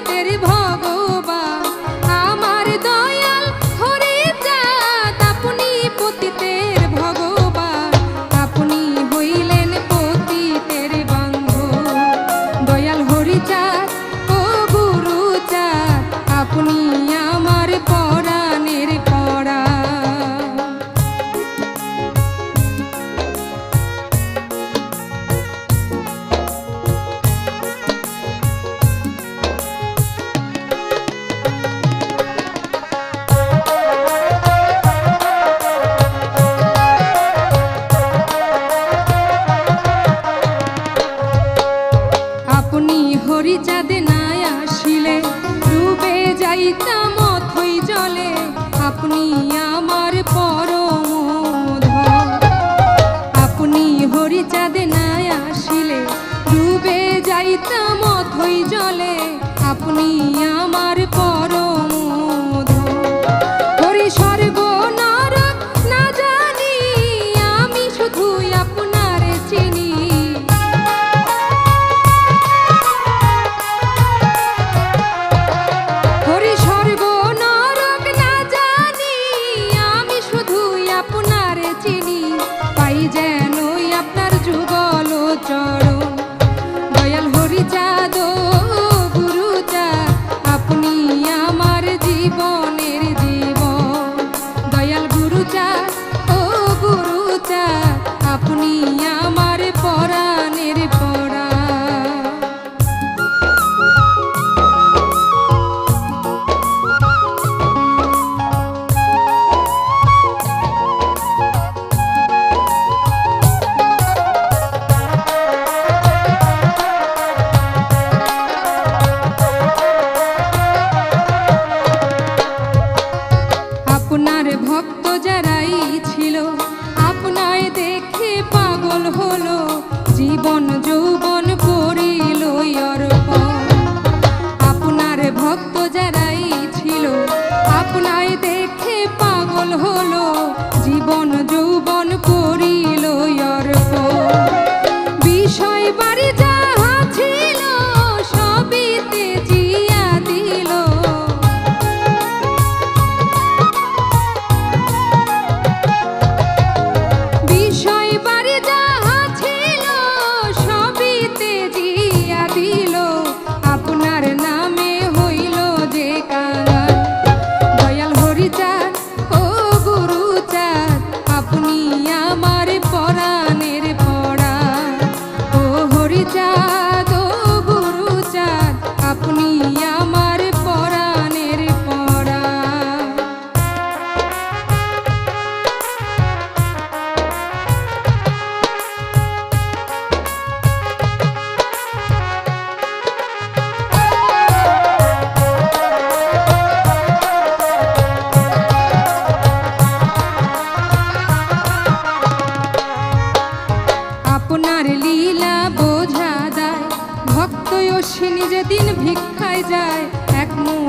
तेरी भाव যদি চাঁদে নাই আসিলে ডুবে যাইতাম অথই জলে। আপনি হলো জীবন যৌবন করিল অর্পণ